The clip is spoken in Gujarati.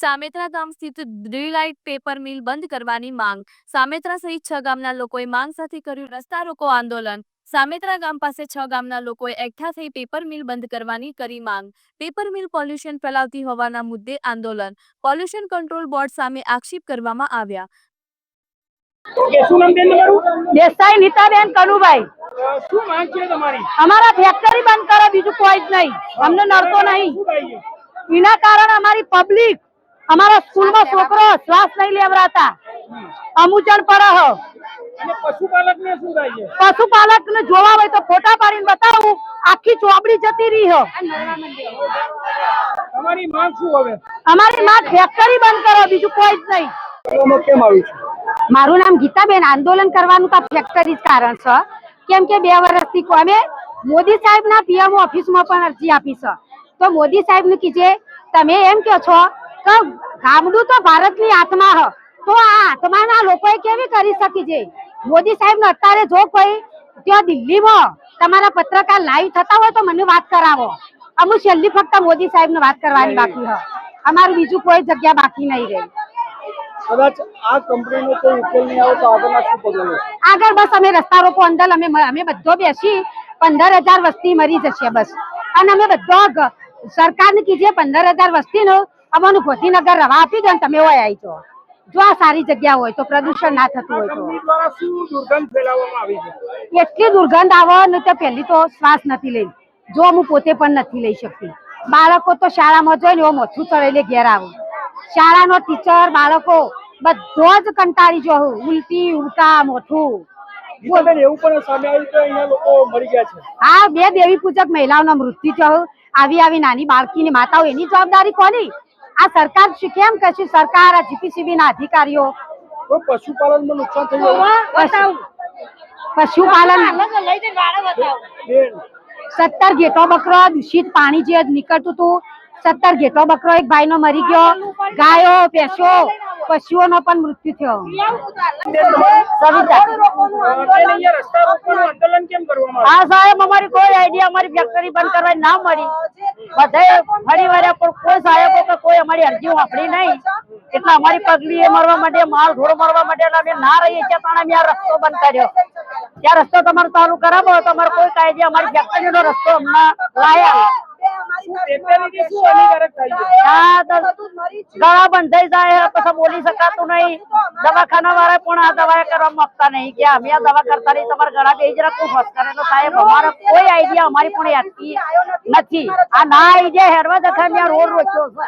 સામેત્રા ગામ સ્થિત ડ્રીલાઇટ પેપર મિલ બંધ કરવાની માંગ. સામેત્રા સહિત છ ગામના લોકોએ માંગ સાથે કર્યું રસ્તા રોકો આંદોલન. સામેત્રા ગામ પાસે છ ગામના લોકોએ એકઠા થઈ પેપર મિલ બંધ કરવાની કરી માંગ. પેપર મિલ પોલ્યુશન ફેલાવતી હોવાના મુદ્દે આંદોલન. પોલ્યુશન કંટ્રોલ બોર્ડ સામે આક્ષેપ કરવામાં આવ્યા. કે શું નામ બેન તમારું? દેસાઈ નીતાબેન કનુભાઈ. શું માંગ છે તમારી? અમારા ફેક્ટરી બંધ કરો બીજું કોઈ જ નહીં. અમને નડતો નહીં. એના કારણે અમારી પબ્લિક અમારા સ્કૂલમાં છોકરો શ્વાસ નહીં લેવડાતા. અમુચણ પર હો પશુપાલક ને શું થાય છે? પશુપાલક ને જોવા હોય તો ફોટા પાડીને બતાવું. આખી ચોપડી જતી રહી હો. તમારી માંગ શું હવે? અમારી માં ફેક્ટરી બંધ કરો બીજું કોઈ જ નહીં. મારું નામ ગીતાબેન. આંદોલન કરવાનું તો ફેક્ટરી જ કારણ છે. કેમ કે બે વર્ષથી અમે મોદી સાહેબના પીએમ ઓફિસમાં પણ અરજી આપી છે. તો મોદી સાહેબને કીધે તમે એમ કહો છો કે ગામડું તો ભારતની આત્મા હ. તો આ આત્માના લોકોએ કેવી કરી શકી છે? મોદી સાહેબને અત્યારે જો કોઈ ત્યાં દિલ્હીમાં તમારા પત્રકાર લાઈવ થતા હોય તો મને વાત કરાવો. અમુ છેલ્લી ફક્ત મોદી સાહેબ વાત કરવાની બાકી હ. અમારું બીજું કોઈ જગ્યા બાકી નહીં રહી. કદાચ આ કંપનીનો કોઈ ઉકેલ નહીં આવે તો આગળના શું પગલાં આગળ બસ અમે રસ્તા રોકો અંદર અમે અમે બધો બેસી પંદર હજાર વસ્તી મરી જશે બસ. અને અમે બધો સરકાર સરકારને કીધે પંદર હજાર વસ્તી નો અમારું ગોધીનગર રવા આપી દે ને તમે હોય આવી જાઓ. જો આ સારી જગ્યા હોય તો પ્રદૂષણ ના થતું હોય તો. એટલી દુર્ગંધ આવે ને તો પહેલી તો શ્વાસ નથી લઈ. જો હું પોતે પણ નથી લઈ શકતી. બાળકો તો શાળામાં જોઈને એવો મોથું ચડાઈને ઘેર આવું. શાળાનો ટીચર બાળકો બધો જ કંટાળી જો ઉલટી ઉલટા મોઠું હા બે દેવી પૂજક મહિલાઓના મૃત્યુ થયું. આવી આવી નાની બાળકીની માતાઓ એની જવાબદારી કોની? આ સરકાર કેમ કે છે સરકાર આ જીપીસીબી ના અધિકારીઓ? પશુપાલનમાં નુકસાન થયું પશુ- પશુપાલન સત્તર ઘેટો બકરો દૂષિત પાણી જે નીકળતું હતું સત્તર ઘેટો બકરો એક ભાઈનો મરી ગયો. ગાયો ભેંસો પશુઓનો પણ મૃત્યુ થયો. સવિતા અ, બેન અહીંયા રસ્તા રોકવાનું આંદોલન કેમ કરવામાં હા સાહેબ અમારી કોઈ આઈડિયા અમારી ફેક્ટરી બંધ કરવાની ના મળી. કોઈ અમારી અરજી વાપરી નહીં. એટલે અમારી પગલી એ મરવા માટે, માલ ઢોર મરવા માટે ના રહીએ અમે આ રસ્તો બંધ કર્યો. ત્યાં રસ્તો તમારો ચાલુ કરાવો તમારે કોઈ કાયદે અમારી ફેક્ટરીનો રસ્તો અમને લાયા આવ્યું ફેક્ટરીથી શું હાનિકારક થાય છે આ તો ગળા બંધાઈ જાય પછી બોલી શકાતું નહીં. દવાખાના વાળા પણ આ દવા કરવા માંગતા નહીં કે અમે આ દવા કરતા નહીં તમારા ગળા બે જરા ખૂબ ફસ કરે તો સાહેબ અમારો કોઈ આઈડિયા અમારી પણ યાદતી નથી. આ ના આઈડિયા હેરવા મેં રોડ રોક્યો છે.